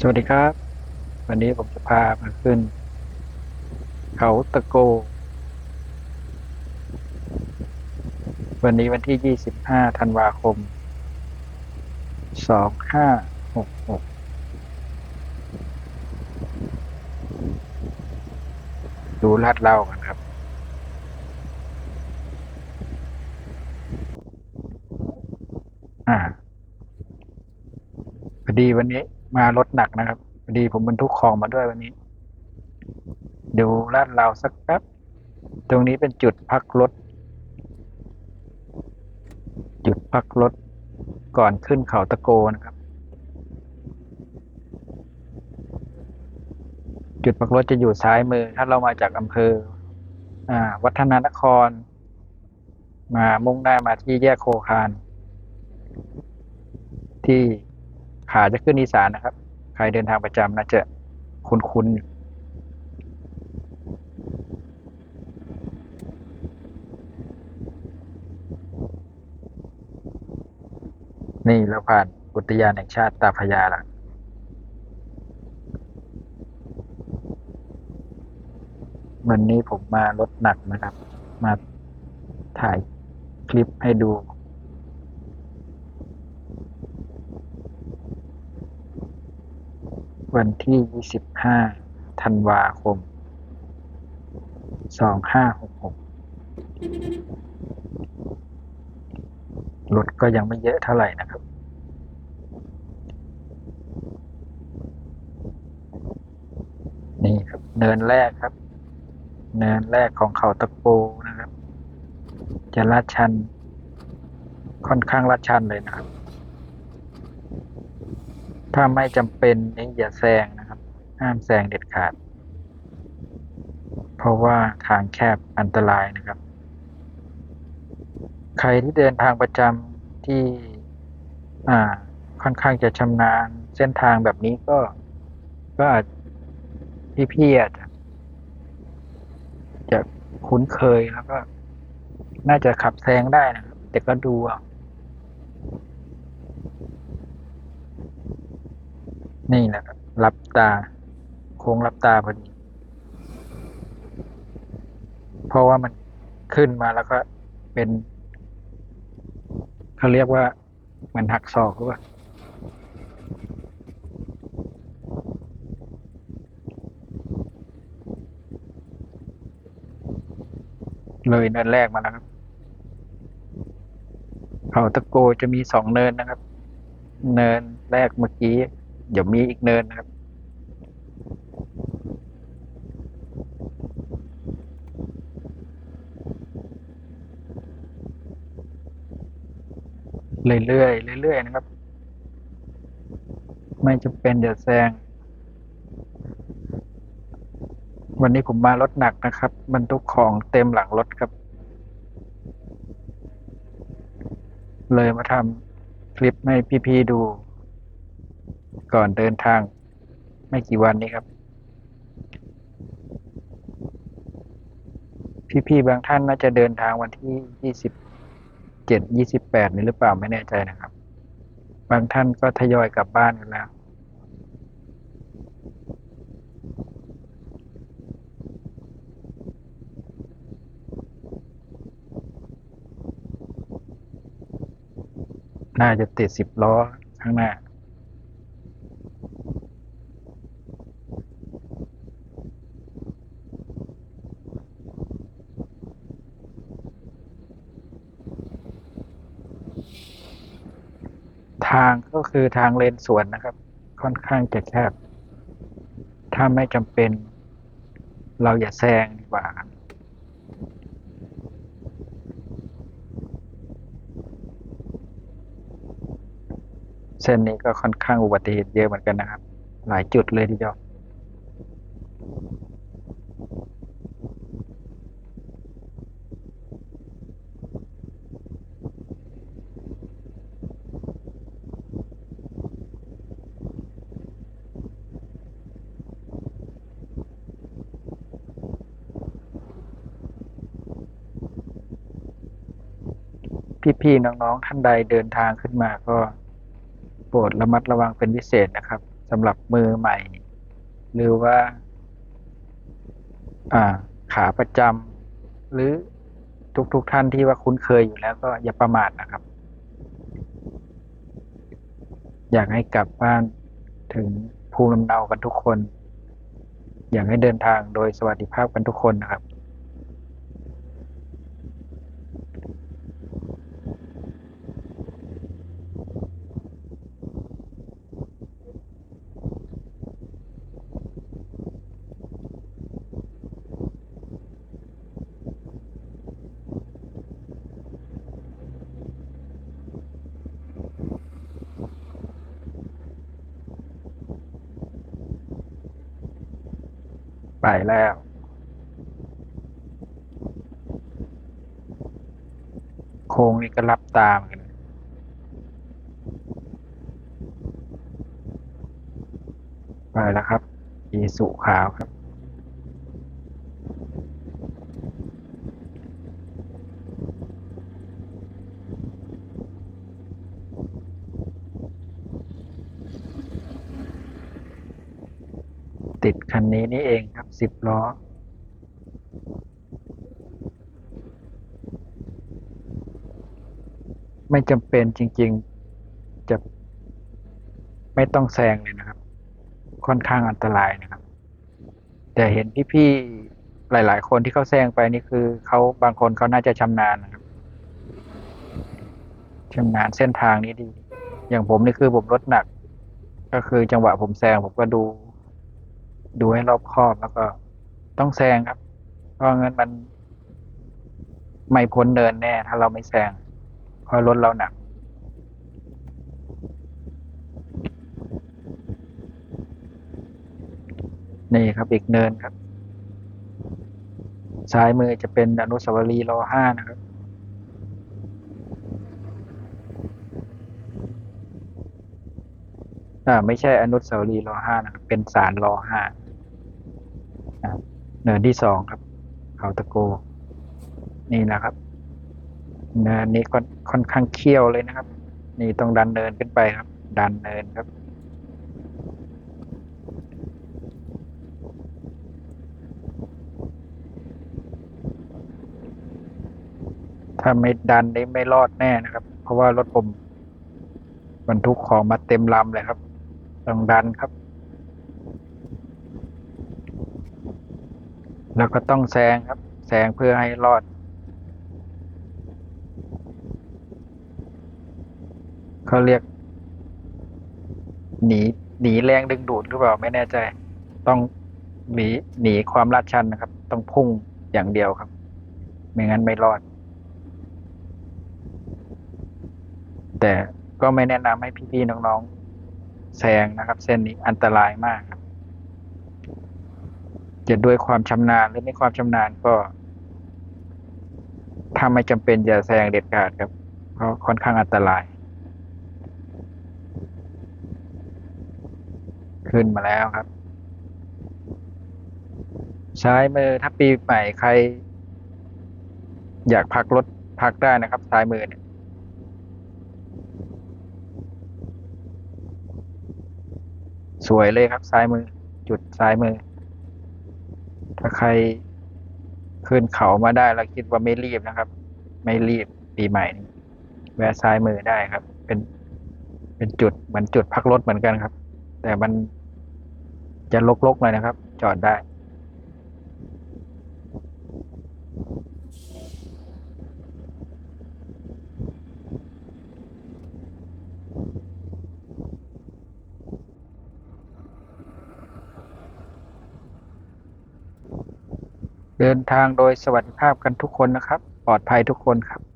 สวัสดีครับ วันนี้ผมจะพามาขึ้น เขาตะโก วันนี้วันที่ 25 ธันวาคม 2566 ดูลาดเล่ากันครับ อ่าพอดีวันนี้ มารถหนักนะครับพอดีผมบรรทุกของมาด้วยวันนี้ ดูลาดเราสักแป๊บ ตรงนี้เป็นจุดพักรถ จุดพักรถก่อนขึ้นเขาตะโกนะครับ จุดพักรถจะอยู่ซ้ายมือ ถ้าเรามาจากอำเภออวัฒนานคร มามุ่งหน้ามาที่แยกโคคานที่ ขาจะขึ้นอีสานนะครับ ใครเดินทางประจำน่าจะคุ้นๆอยู่นี่เราผ่านอุทยานแห่งชาติตาพยาล้ววันนี้ผมมารถหนักนะครับ มาถ่ายคลิปให้ดู วันที่ 25 ธันวาคม 2566 รถก็ยังไม่เยอะเท่าไหร่นะครับ นี่ครับ เนินแรกครับ เนินแรกของเขาตะโกนะครับ จะลาดชัน ค่อนข้างลาดชันเลยนะครับ ถ้าไม่จำเป็นนี่อย่าแซงนะครับ ห้ามแซงเด็ดขาด เพราะว่าทางแคบอันตรายนะครับ ใครที่เดินทางประจำที่อ่าค่อนข้างจะชำนาญเส้นทางแบบนี้ก็ ก็อาจพี่ๆอาจจะจะคุ้นเคยแล้วก็ น่าจะขับแซงได้นะครับแต่ก็ดู นี่แหละครับรับตา โค้งรับตาพอดี เพราะว่ามันขึ้นมาแล้วก็เป็นเขาเรียกว่ามันหักศอกหรือเปล่าเลยเนินแรกมาแล้วครับ เขาตะโกจะมีสองเนินนะครับ เนินแรกเมื่อกี้ เดี๋ยวมีอีกเนินนะครับ เรื่อยๆเรื่อยๆนะครับ ไม่จำเป็นเดี๋ยวแซง วันนี้ผมมารถหนักนะครับบรรทุกของเต็มหลังรถครับ เลยมาทำคลิปให้พี่ๆดู ก่อนเดินทางไม่กี่วันนี้ครับ พี่ๆบางท่านน่าจะเดินทางวันที่ยี่สิบเจ็ดยี่สิบแปดนี่หรือเปล่าไม่แน่ใจนะครับ บางท่านก็ทยอยกลับบ้านกันแล้วน่าจะติดสิบล้อข้างหน้า ทางก็ คือทางเลนสวนนะครับ ค่อนข้างจะแคบ ถ้าไม่จำเป็น เราอย่าแซงดีกว่าเส้นนี้ก็ค่อนข้างอุบัติเหตุเยอะเหมือนกันนะครับ หลายจุดเลยทีเดียว พี่ๆน้องๆท่านใดเดินทางขึ้นมาก็โปรดระมัดระวังเป็นพิเศษนะครับสำหรับมือใหม่ หรือว่า อ่า ขาประจำหรือทุกๆทท่านที่ว่าคุ้นเคยอยู่แล้วก็อย่าประมาทนะครับ อยากให้กลับบ้านถึงภูมิลำเนากันทุกคน อยากให้เดินทางโดยสวัสดิภาพกันทุกคนนะครับ ไปแล้ว โค้งนี่ก็รับตามกันไปแล้วครับอีสุขาวครับ คันนี้นี่เองครับสิบล้อ ไม่จำเป็นจริง ๆ จะไม่ต้องแซงเลยนะครับ ค่อนข้างอันตรายนะครับ แต่เห็นพี่ๆหลาย ๆ คนที่เขาแซงไปนี่คือเขาบางคนเขาน่าจะชำนาญนะครับชำนาญเส้นทางนี้ดี อย่างผมนี่คือผมรถหนัก ก็คือจังหวะผมแซงผมก็ดู ดูให้รอบคอบแล้วก็ต้องแซงครับ เพราะงั้นมันไม่พ้นเดินแน่ ถ้าเราไม่แซงเพราะรถเราหนัก นี่ครับอีกเนินครับซ้ายมือจะเป็นอนุสาวรีย์รอห้านะครับอ่าไม่ใช่อนุสาวรีย์รอห้านะครับเป็นศาลรอห้า เนินที่สองครับ เขาตะโก นี่นะครับ เนินนี้ค่อนค่อนข้างเขี้ยวเลยนะครับ นี่ต้องดันเนินขึ้นไปครับ ดันเนินครับ ถ้าไม่ดันนี่ไม่รอดแน่นะครับ เพราะว่ารถผมบรรทุกของมาเต็มลำเลยครับ ต้องดันครับ แล้วก็ต้องแซงครับ แซงเพื่อให้รอด เขาเรียก หนีหนีแรงดึงดูดหรือเปล่าไม่แน่ใจ ต้องหนีหนีความลาดชันนะครับ ต้องพุ่งอย่างเดียวครับ ไม่งั้นไม่รอด แต่ก็ไม่แนะนำให้พี่ๆน้องๆแซงนะครับ เส้นนี้อันตรายมากครับ จะด้วยความชำนาญหรือไม่ความชำนาญก็ถ้าไม่จำเป็นอย่าแซงเด็ดขาดครับ เพราะค่อนข้างอันตราย ขึ้นมาแล้วครับซ้ายมือถ้าปีใหม่ใคร อยากพักรถพักได้นะครับซ้ายมือเนี่ยสวยเลยครับซ้ายมือ จุดซ้ายมือ ถ้าใครขึ้นเขามาได้แล้วคิดว่าไม่รีบนะครับ ไม่รีบปีใหม่นี้แวะซ้ายมือได้ครับ เป็นเป็นจุดเหมือนจุดพักรถเหมือนกันครับ แต่มันจะลกๆหน่อยนะครับ จอดได้ เดินทางโดยสวัสดิภาพกันทุกคนนะครับ ปลอดภัยทุกคนครับ